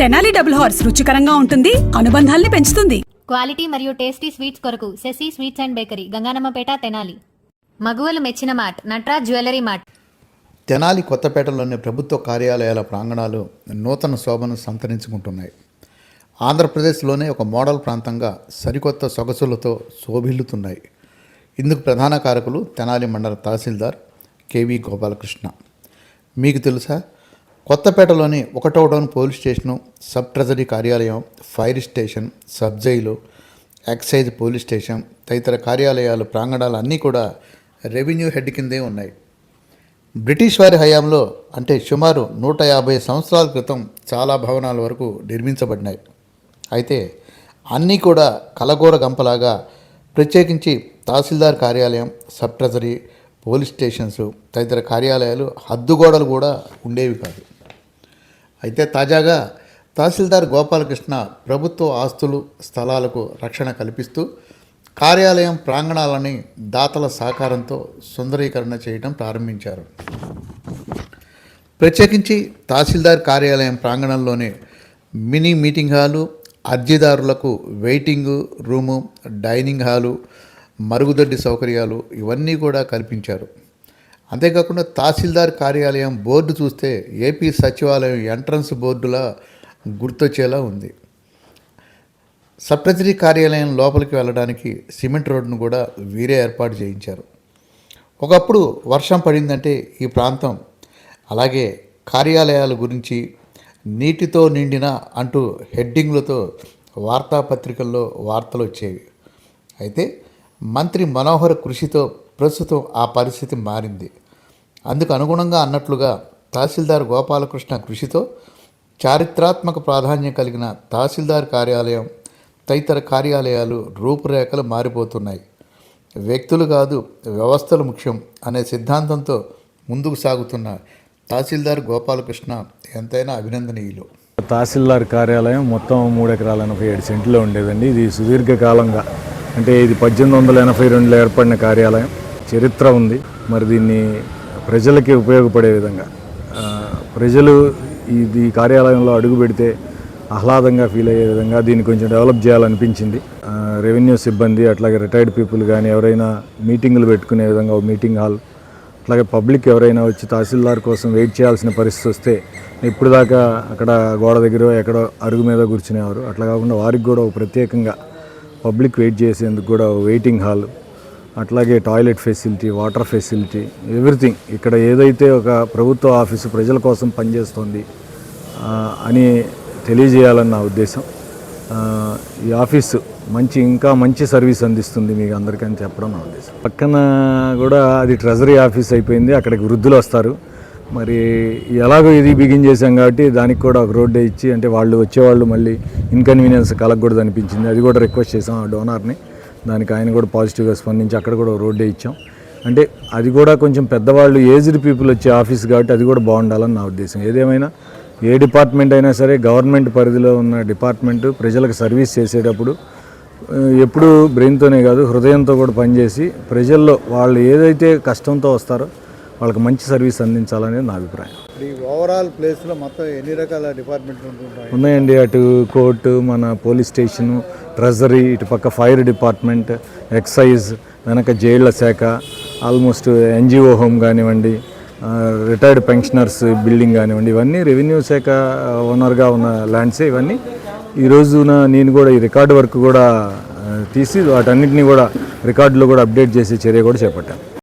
Tenali double horse రుచికరంగా ఉంటుంది అనుబంధాల్ని పెంచుతుంది. క్వాలిటీ మరియు టేస్టీ స్వీట్స్ కొరకు Sashi sweets and bakery Ganganammapeta Tenali. మగువలు మెచ్చిన mart Natraj jewellery mart. Tenali కొత్తపేటలోని ప్రభుత్వ కార్యాలయాల ప్రాంగణాలు నూతన శోభను సంతరించుకుంటున్నాయి. ఆంధ్రప్రదేశ్లోనే ఒక మోడల్ ప్రాంతంగా సరికొత్త సొగసులతో శోభిల్లుతున్నాయి. ఇందుకు ప్రధాన కారకులు తెనాలి మండల తహసీల్దార్ కేవి గోపాలకృష్ణ. మీకు తెలుసా? కొత్తపేటలోని ఒకటో town police station sub treasury కార్యాలయం fire station sub jail excise police station తదితర కార్యాలయాలు ప్రాంగణాలు అన్నీ కూడా రెవెన్యూ హెడ్ కిందే ఉన్నాయి. బ్రిటిష్ వారి హయాంలో అంటే సుమారు నూట యాభై సంవత్సరాల క్రితం చాలా భవనాల వరకు నిర్మించబడినాయి. అయితే అన్నీ కూడా కలగోర గంపలాగా ప్రత్యేకించి తహసీల్దార్ కార్యాలయం సబ్ ట్రెజరీ పోలీస్ స్టేషన్స్ తదితర కార్యాలయాలు హద్దుగోడలు కూడా ఉండేవి కాదు. అయితే తాజాగా తహసీల్దార్ గోపాలకృష్ణ ప్రభుత్వ ఆస్తులు స్థలాలకు రక్షణ కల్పిస్తూ కార్యాలయం ప్రాంగణాలని దాతల సహకారంతో సుందరీకరణ చేయడం ప్రారంభించారు. ప్రత్యేకించి తహసీల్దార్ కార్యాలయం ప్రాంగణంలోనే మినీ మీటింగ్ హాలు అర్జీదారులకు వెయిటింగ్ రూము డైనింగ్ హాలు మరుగుదొడ్డి సౌకర్యాలు ఇవన్నీ కూడా కల్పించారు. అంతేకాకుండా తహసీల్దార్ కార్యాలయం బోర్డు చూస్తే ఏపీ సచివాలయం ఎంట్రన్స్ బోర్డులా గుర్తొచ్చేలా ఉంది. సబ్ ట్రెజరీ కార్యాలయం లోపలికి వెళ్ళడానికి సిమెంట్ రోడ్డును కూడా వీరే ఏర్పాటు చేయించారు. ఒకప్పుడు వర్షం పడిందంటే ఈ ప్రాంతం అలాగే కార్యాలయాల గురించి నీటితో నిండిన అంటూ హెడ్డింగ్లతో వార్తాపత్రికల్లో వార్తలు వచ్చేవి అయితే మంత్రి మనోహర్ కృషితో ప్రస్తుతం ఆ పరిస్థితి మారింది. అందుకు అనుగుణంగా అన్నట్లుగా తహసీల్దార్ గోపాలకృష్ణ కృషితో చారిత్రాత్మక ప్రాధాన్యం కలిగిన తహసీల్దార్ కార్యాలయం తదితర కార్యాలయాలు రూపురేఖలు మారిపోతున్నాయి. వ్యక్తులు కాదు వ్యవస్థలు ముఖ్యం అనే సిద్ధాంతంతో ముందుకు సాగుతున్న తహసీల్దార్ గోపాలకృష్ణ ఎంతైనా అభినందనీయులు. తహసీల్దార్ కార్యాలయం మొత్తం మూడు ఎకరాల ఎనభై ఏడు సెంట్లో ఉండేదండి ఇది సుదీర్ఘకాలంగా అంటే ఇది పద్దెనిమిది వందల ఎనభై రెండులో ఏర్పడిన కార్యాలయం. చరిత్ర ఉంది. మరి దీన్ని ప్రజలకి ఉపయోగపడే విధంగా ప్రజలు ఇది ఈ కార్యాలయంలో అడుగు పెడితే ఆహ్లాదంగా ఫీల్ అయ్యే విధంగా దీన్ని కొంచెం డెవలప్ చేయాలనిపించింది. రెవెన్యూ సిబ్బంది అట్లాగే రిటైర్డ్ పీపుల్ కానీ ఎవరైనా మీటింగులు పెట్టుకునే విధంగా ఒక మీటింగ్ హాల్ అట్లాగే పబ్లిక్ ఎవరైనా వచ్చి తహసీల్దార్ కోసం వెయిట్ చేయాల్సిన పరిస్థితి వస్తే ఇప్పుడు దాకా అక్కడ గోడ దగ్గర ఎక్కడో అరుగు మీద కూర్చునేవారు. అట్లా కాకుండా వారికి కూడా ఒక ప్రత్యేకంగా పబ్లిక్ వెయిట్ చేసేందుకు కూడా వెయిటింగ్ హాల్ అట్లాగే toilet facility water facility everything. ఇక్కడ ఏదైతే ఒక ప్రభుత్వ ఆఫీసు ప్రజల కోసం పనిచేస్తోంది అని తెలియజేయాలని నా ఉద్దేశం. ఈ ఆఫీసు మంచి ఇంకా మంచి సర్వీస్ అందిస్తుంది మీకు అందరికీ అని చెప్పడం నా ఉద్దేశం. పక్కన కూడా అది ట్రెజరీ ఆఫీస్ అయిపోయింది అక్కడికి వృద్ధులు వస్తారు. మరి ఎలాగో ఇది బిగిన్ చేశాం కాబట్టి దానికి కూడా ఒక రోడ్డు ఇచ్చి అంటే వాళ్ళు వచ్చేవాళ్ళు మళ్ళీ ఇన్కన్వీనియన్స్ కలగకూడదు అనిపించింది. అది కూడా రిక్వెస్ట్ చేసాం ఆ డోనార్ని. దానికి ఆయన కూడా పాజిటివ్గా స్పందించి అక్కడ కూడా రోడ్డే ఇచ్చాం. అంటే అది కూడా కొంచెం పెద్దవాళ్ళు ఏజ్డ్ పీపుల్ వచ్చే ఆఫీస్ కాబట్టి అది కూడా బాగుండాలని నా ఉద్దేశం. ఏదేమైనా ఏ డిపార్ట్మెంట్ అయినా సరే గవర్నమెంట్ పరిధిలో ఉన్న డిపార్ట్మెంట్ ప్రజలకు సర్వీస్ చేసేటప్పుడు ఎప్పుడూ బ్రెయిన్తోనే కాదు హృదయంతో కూడా పనిచేసి ప్రజల్లో వాళ్ళు ఏదైతే కష్టంతో వస్తారో వాళ్ళకి మంచి సర్వీస్ అందించాలనేది నా అభిప్రాయం. ఈ ఓవరాల్ ప్లేస్లో మొత్తం ఎన్ని రకాల డిపార్ట్మెంట్లు ఉంటుంటాయి? ఉన్నాయండి. అటు కోర్టు మన పోలీస్ స్టేషను ట్రెజరీ ఇటు పక్క ఫైర్ డిపార్ట్మెంట్ ఎక్సైజ్ వెనక జైళ్ళ శాఖ ఆల్మోస్ట్ ఎన్జిఓ హోమ్ కానివ్వండి రిటైర్డ్ పెన్షనర్స్ బిల్డింగ్ కానివ్వండి ఇవన్నీ రెవెన్యూ శాఖ ఓనర్గా ఉన్న ల్యాండ్సే ఇవన్నీ. ఈ రోజున నేను కూడా ఈ రికార్డు వర్క్ కూడా తీసి వాటన్నిటిని కూడా రికార్డులో కూడా అప్డేట్ చేసే చర్య కూడా చేపట్టాను.